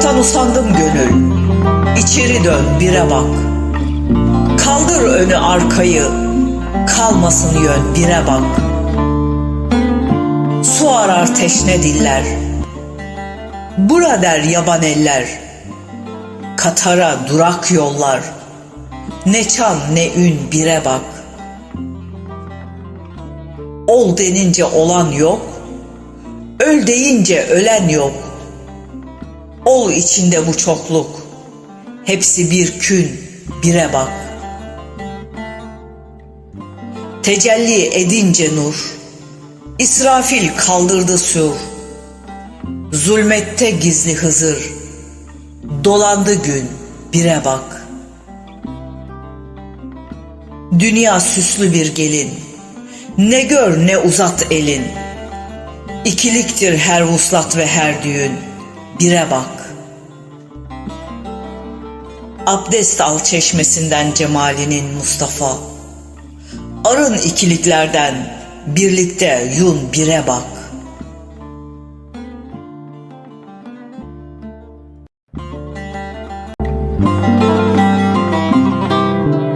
sandım gönül, içeri dön bire bak. Kaldır önü arkayı, kalmasın yön bire bak. Su arar teşne diller, bura der yaban eller. Katara durak yollar, ne çan ne ün bire bak. Ol denince olan yok, öl deyince ölen yok. Ol içinde bu çokluk, hepsi bir kün, bire bak. Tecelli edince nur, İsrafil kaldırdı sur. Zulmette gizli Hızır, dolandı gün, bire bak. Dünya süslü bir gelin, ne gör ne uzat elin. İkiliktir her vuslat ve her düğün, bire bak. Abdest al çeşmesinden cemalinin Mustafa. Arın ikiliklerden, birlikte yun bire bak.